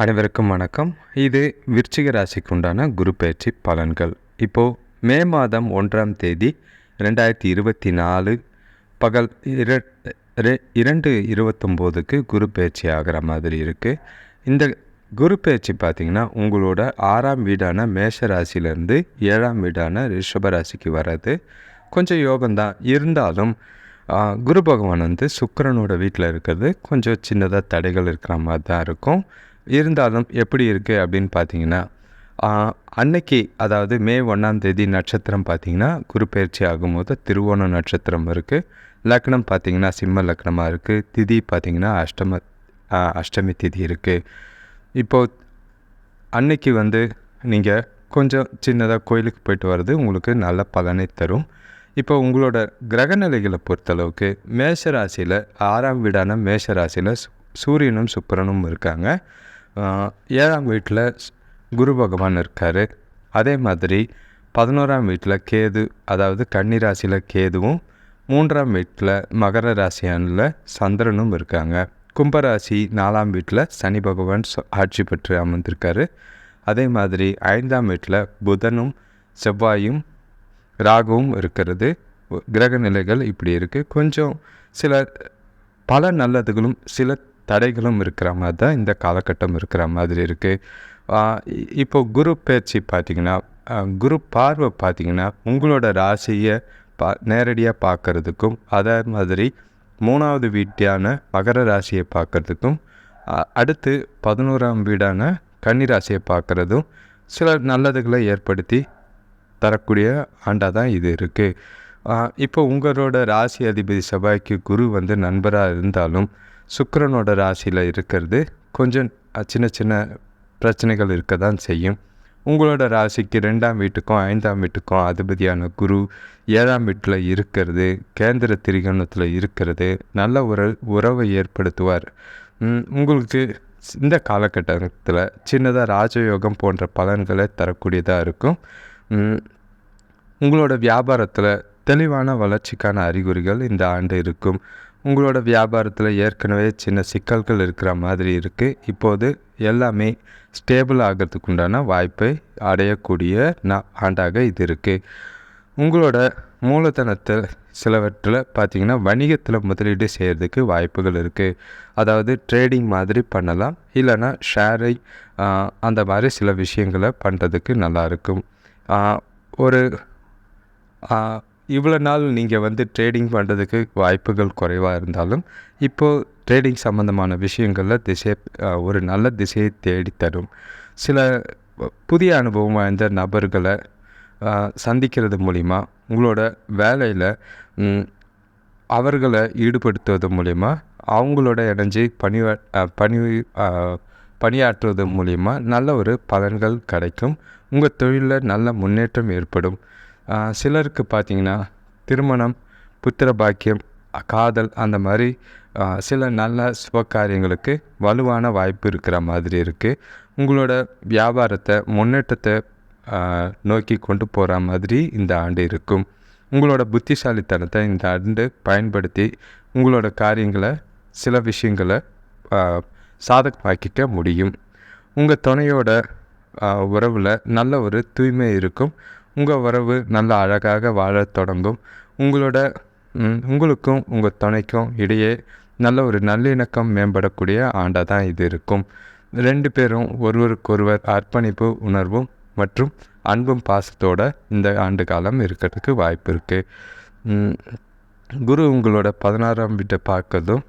அனைவருக்கும் வணக்கம். இது விருச்சிக ராசிக்கு உண்டான குரு பயிற்சி பலன்கள். இப்போது மே மாதம் ஒன்றாம் தேதி ரெண்டாயிரத்தி இருபத்தி நாலு பகல் ரெ- இரண்டு இருபத்தொம்போதுக்கு குரு பயிற்சி ஆகிற மாதிரி இருக்குது இந்த குரு பயிற்சி பார்த்திங்கன்னா உங்களோட ஆறாம் வீடான மேஷ ராசியிலேருந்து ஏழாம் வீடான ரிஷப ராசிக்கு வர்றது. கொஞ்சம் யோகம்தான் இருந்தாலும் குரு பகவான் வந்து சுக்கரனோட வீட்டில் இருக்கிறது கொஞ்சம் சின்னதாக தடைகள் இருக்கிற மாதிரி தான் இருக்கும். இருந்தாலும் எப்படி இருக்குது அப்படின்னு பார்த்தீங்கன்னா அன்னைக்கு அதாவது மே ஒன்றாம் தேதி நட்சத்திரம் பார்த்தீங்கன்னா குரு பயிற்சி ஆகும்போது திருவோண நட்சத்திரம் இருக்குது லக்னம் பார்த்தீங்கன்னா சிம்ம லக்னமாக இருக்குது திதி பார்த்திங்கன்னா அஷ்டம அஷ்டமி திதி இருக்குது இப்போது அன்னைக்கு வந்து நீங்கள் கொஞ்சம் சின்னதாக கோயிலுக்கு போயிட்டு வர்றது உங்களுக்கு நல்ல பலனை தரும். இப்போ உங்களோட கிரகநிலைகளை பொறுத்தளவுக்கு மேஷ ராசியில் ஆறாம் வீடான மேஷ ராசியில் சூரியனும் சுக்கரனும் இருக்காங்க. ஏழாம் வீட்டில் குரு பகவான் இருக்கார். அதே மாதிரி பதினோராம் வீட்டில் கேது அதாவது கன்னிராசியில் கேதுவும் மூன்றாம் வீட்டில் மகர ராசியானில் சந்திரனும் இருக்காங்க. கும்பராசி நாலாம் வீட்டில் சனி பகவான் ஆட்சி பெற்று அமர்ந்திருக்காரு. அதே மாதிரி ஐந்தாம் வீட்டில் புதனும் செவ்வாயும் ராகுவும் இருக்கிறது. கிரக நிலைகள் இப்படி இருக்குது கொஞ்சம் சில பல நல்லதுகளும் சில தடைகளும் இருக்கிற மாதிரி தான் இந்த காலகட்டம் இருக்கிற மாதிரி இருக்குது இப்போ குரு பயிற்சி பார்த்திங்கன்னா குரு பார்வை பார்த்திங்கன்னா உங்களோட ராசியை பா நேரடியாக பார்க்கறதுக்கும் அதே மாதிரி மூணாவது வீட்டான மகர ராசியை பார்க்கறதுக்கும் அடுத்து பதினோராம் வீடான கன்னி ராசியை பார்க்குறதும் சில நல்லதுகளை ஏற்படுத்தி தரக்கூடிய ஆண்டாக தான் இது இருக்குது இப்போ உங்களோட ராசி அதிபதி செவ்வாய்க்கு குரு வந்து நண்பராக இருந்தாலும் சுக்கரனோட ராசியில் இருக்கிறது. கொஞ்சம் சின்ன சின்ன பிரச்சனைகள் இருக்க தான் செய்யும். உங்களோட ராசிக்கு ரெண்டாம் வீட்டுக்கும் ஐந்தாம் வீட்டுக்கும் அதிபதியான குரு ஏழாம் வீட்டில் இருக்கிறது. கேந்திர திரிகோணத்தில் இருக்கிறது. நல்ல உற உறவை ஏற்படுத்துவார். உங்களுக்கு இந்த காலகட்டத்தில் சின்னதாக ராஜயோகம் போன்ற பலன்களை தரக்கூடியதாக இருக்கும். உங்களோட வியாபாரத்தில் தெளிவான வளர்ச்சிக்கான அறிகுறிகள் இந்த ஆண்டு இருக்கும். உங்களோட வியாபாரத்தில் ஏற்கனவே சின்ன சிக்கல்கள் இருக்கிற மாதிரி இருக்குது இப்போது எல்லாமே ஸ்டேபிள் ஆகிறதுக்கு உண்டான வாய்ப்பை அடையக்கூடிய நான் ஆண்டாக இது இருக்குது உங்களோட மூலதனத்தில் சிலவற்றில் பார்த்தீங்கன்னா வணிகத்தில் முதலீடு செய்கிறதுக்கு வாய்ப்புகள் இருக்குது அதாவது ட்ரேடிங் மாதிரி பண்ணலாம். இல்லைன்னா ஷேரை அந்த மாதிரி சில விஷயங்களை பண்ணுறதுக்கு நல்லாயிருக்கும் ஒரு இவ்வளோ நாள் நீங்கள் வந்து ட்ரேடிங் பண்ணுறதுக்கு வாய்ப்புகள் குறைவாக இருந்தாலும் இப்போது ட்ரேடிங் சம்மந்தமான விஷயங்களில் திசை ஒரு நல்ல திசையை தேடித்தரும் சில புதிய அனுபவம் வாய்ந்த நபர்களை சந்திக்கிறது மூலிமா உங்களோட வேலையில் அவர்களை ஈடுபடுத்துவது மூலிமா அவங்களோட இணைஞ்சு பணி பணி பணியாற்றுவது மூலிமா நல்ல ஒரு பலன்கள் கிடைக்கும். உங்கள் தொழிலில் நல்ல முன்னேற்றம் ஏற்படும். சிலருக்கு பார்த்தீங்கன்னா திருமணம் புத்திர பாக்கியம் காதல் அந்த மாதிரி சில நல்ல சுபகாரியங்களுக்கு வலுவான வாய்ப்பு இருக்கிற மாதிரி இருக்குது உங்களோட வியாபாரத்தை முன்னேற்றத்தை நோக்கி கொண்டு போகிற மாதிரி இந்த ஆண்டு இருக்கும். உங்களோட புத்திசாலித்தனத்தை இந்த ஆண்டு பயன்படுத்தி உங்களோட காரியங்களை சில விஷயங்களை சாதகமாக்கிக்க முடியும். உங்கள் துணையோட உறவில் நல்ல ஒரு தூய்மை இருக்கும். உங்கள் உறவு நல்ல அழகாக வாழ தொடங்கும். உங்களோட உங்களுக்கும் உங்கள் துணைக்கும் இடையே நல்ல ஒரு நல்லிணக்கம் மேம்படக்கூடிய ஆண்டாக தான் இது இருக்கும். ரெண்டு பேரும் ஒருவருக்கொருவர் அர்ப்பணிப்பு உணர்வும் மற்றும் அன்பும் பாசத்தோட இந்த ஆண்டு காலம் இருக்கிறதுக்கு வாய்ப்பு இருக்குது குரு உங்களோட பதினாறாம் வீட்டை பார்க்குறதும்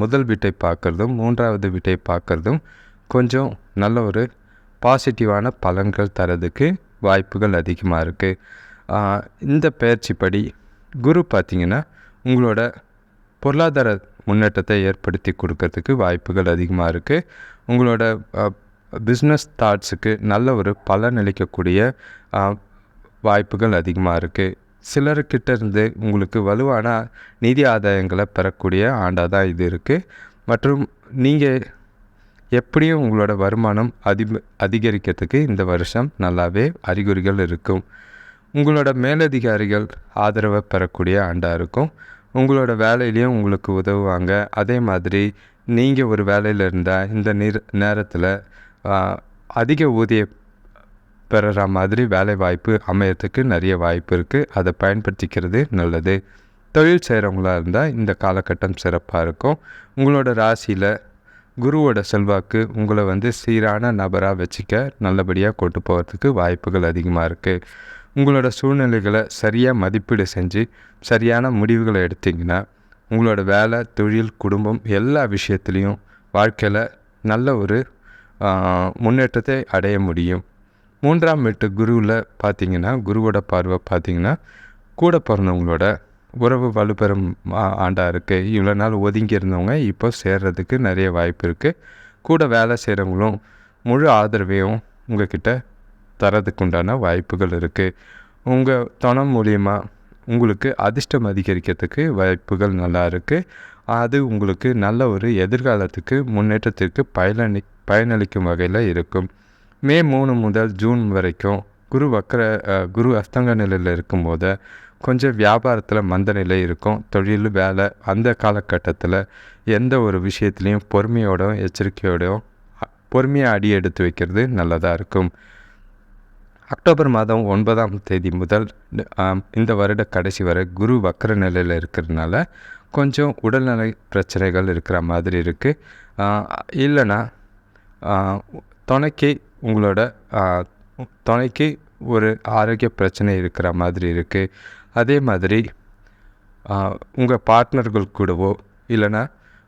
முதல் வீட்டை பார்க்குறதும் மூன்றாவது வீட்டை பார்க்குறதும் கொஞ்சம் நல்ல ஒரு பாசிட்டிவான பலன்கள் தரதுக்கு வாய்ப்புகள் அதிகமாக இருக்குது இந்த பயிற்சிப்படி குரு பார்த்திங்கன்னா உங்களோட பொருளாதார முன்னேற்றத்தை ஏற்படுத்தி கொடுக்கறதுக்கு வாய்ப்புகள் அதிகமாக இருக்குது உங்களோட பிஸ்னஸ் தாட்ஸுக்கு நல்ல ஒரு பலனளிக்கக்கூடிய அளிக்கக்கூடிய வாய்ப்புகள் அதிகமாக இருக்குது சிலர்கிட்ட இருந்து உங்களுக்கு வலுவான நிதி ஆதாயங்களை பெறக்கூடிய ஆண்டாக தான் இது இருக்குது மற்றும் நீங்கள் எப்படியும் உங்களோட வருமானம் அதி அதிகரிக்கிறதுக்கு இந்த வருஷம் நல்லாவே அறிகுறிகள் இருக்கும். உங்களோட மேலதிகாரிகள் ஆதரவை பெறக்கூடிய ஆண்டாக இருக்கும். உங்களோட வேலையிலையும் உங்களுக்கு உதவுவாங்க. அதே மாதிரி நீங்கள் ஒரு வேலையில் இருந்தால் இந்த நிற நேரத்தில் அதிக ஊதிய பெறுற மாதிரி வேலை வாய்ப்பு அமையறதுக்கு நிறைய வாய்ப்பு இருக்குது அதை பயன்படுத்திக்கிறது நல்லது. தொழில் செய்கிறவங்களாக இருந்தால் இந்த காலகட்டம் சிறப்பாக இருக்கும். உங்களோட ராசியில் குருவோட செல்வாக்கு உங்களை வந்து சீரான நபராக வச்சுக்க நல்லபடியாக கொண்டு போகிறதுக்கு வாய்ப்புகள் அதிகமாக இருக்குது உங்களோட சூழ்நிலைகளை சரியாக மதிப்பீடு செஞ்சு சரியான முடிவுகளை எடுத்திங்கன்னா உங்களோட வேலை தொழில் குடும்பம் எல்லா விஷயத்துலேயும் வாழ்க்கையில் நல்ல ஒரு முன்னேற்றத்தை அடைய முடியும். மூன்றாம் வீட்டு குருவில் பார்த்தீங்கன்னா குருவோட பார்வை பார்த்தீங்கன்னா கூட பிறந்தவங்களோட உறவு வலுப்பெறும் ஆண்டாக இருக்குது இவ்வளோ நாள் ஒதுங்கி இருந்தவங்க இப்போ சேர்றதுக்கு நிறைய வாய்ப்பு இருக்குது கூட வேலை செய்கிறவங்களும் முழு ஆதரவையும் உங்கள்கிட்ட தரதுக்கு உண்டான வாய்ப்புகள் இருக்குது உங்கள் தனம் மூலியமாக உங்களுக்கு அதிர்ஷ்டம் அதிகரிக்கிறதுக்கு வாய்ப்புகள் நல்லா இருக்குது அது உங்களுக்கு நல்ல ஒரு எதிர்காலத்துக்கு முன்னேற்றத்திற்கு பயனளி பயனளிக்கும் வகையில் இருக்கும். மே மூணு முதல் ஜூன் வரைக்கும் குரு வக்கர குரு அஸ்தங்க நிலையில் இருக்கும்போது கொஞ்சம் வியாபாரத்தில் மந்த நிலை இருக்கும். தொழில் வேலை அந்த காலகட்டத்தில் எந்த ஒரு விஷயத்துலையும் பொறுமையோடும் எச்சரிக்கையோடும் பொறுமையாக அடி எடுத்து வைக்கிறது நல்லதாக இருக்கும். அக்டோபர் மாதம் ஒன்பதாம் தேதி முதல் இந்த வருட கடைசி வரை குரு வக்கர நிலையில் இருக்கிறதுனால கொஞ்சம் உடல்நலை பிரச்சனைகள் இருக்கிற மாதிரி இருக்குது இல்லைன்னா ஆ, துணைக்கு உங்களோட துணைக்கு ஒரு ஆரோக்கிய பிரச்சனை இருக்கிற மாதிரி இருக்குது அதே மாதிரி உங்கள் பார்ட்னர்கள் கூடவோ இல்லைன்னா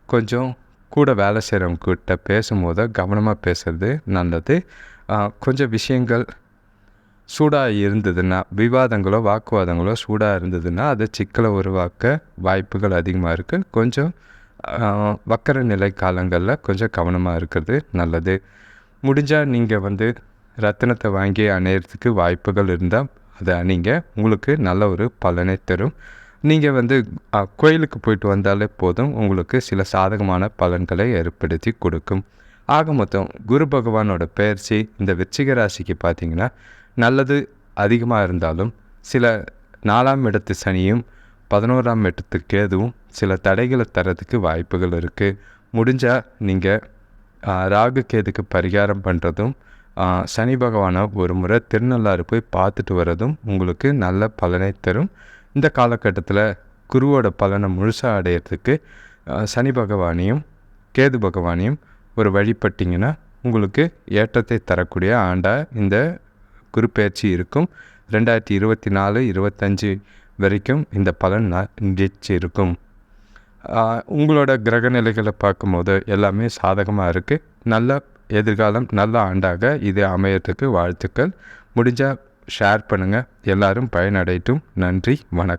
கொஞ்சம் கூட வேலை செய்கிறவங்கக்கிட்ட பேசும்போது கவனமாக பேசுறது நல்லது. கொஞ்சம் விஷயங்கள் சூடாக இருந்ததுன்னா விவாதங்களோ வாக்குவாதங்களோ சூடாக இருந்ததுன்னா அது சிக்கலை உருவாக்க வாய்ப்புகள் அதிகமாக இருக்குது கொஞ்சம் வக்கர நிலை காலங்களில் கொஞ்சம் கவனமாக இருக்கிறது நல்லது. முடிஞ்சால் நீங்கள் வந்து ரத்தினத்தை வாங்கி அணையிறதுக்கு வாய்ப்புகள் இருந்தால் அதை அணிங்க. உங்களுக்கு நல்ல ஒரு பலனை தரும். நீங்கள் வந்து கோயிலுக்கு போயிட்டு வந்தாலே போதும். உங்களுக்கு சில சாதகமான பலன்களை ஏற்படுத்தி கொடுக்கும். ஆக மொத்தம் குரு பகவானோட பெயர்ச்சி இந்த விருச்சிக ராசிக்கு பார்த்திங்கன்னா நல்லது அதிகமாக இருந்தாலும் சில நாலாம் இடத்து சனியும் பதினோராம் இடத்து கேதுவும் சில தடைகளை தரத்துக்கு வாய்ப்புகள் இருக்குது முடிஞ்சால் நீங்கள் ராகு கேதுக்கு பரிகாரம் பண்ணுறதும் சனி பகவானை ஒரு முறை திருநள்ளாறு போய் பார்த்துட்டு வர்றதும் உங்களுக்கு நல்ல பலனை தரும். இந்த காலகட்டத்தில் குருவோட பலனை முழுசாக அடையிறதுக்கு சனி பகவானையும் கேது பகவானையும் ஒரு வழிபட்டிங்கன்னா உங்களுக்கு ஏற்றத்தை தரக்கூடிய ஆண்டாக இந்த குரு பயிற்சி இருக்கும். ரெண்டாயிரத்தி இருபத்தி நாலு இருபத்தஞ்சி வரைக்கும் இந்த பலன் ந- இருக்கும். உங்களோட கிரக நிலைகளை பார்க்கும்போது எல்லாமே சாதகமாக இருக்குது நல்ல எதிர்காலம் நல்ல ஆண்டாக இது அமையறதுக்கு வாழ்த்துக்கள். முடிஞ்சால் ஷேர் பண்ணுங்கள் எல்லாரும் பயனடையட்டும். நன்றி. வணக்கம்.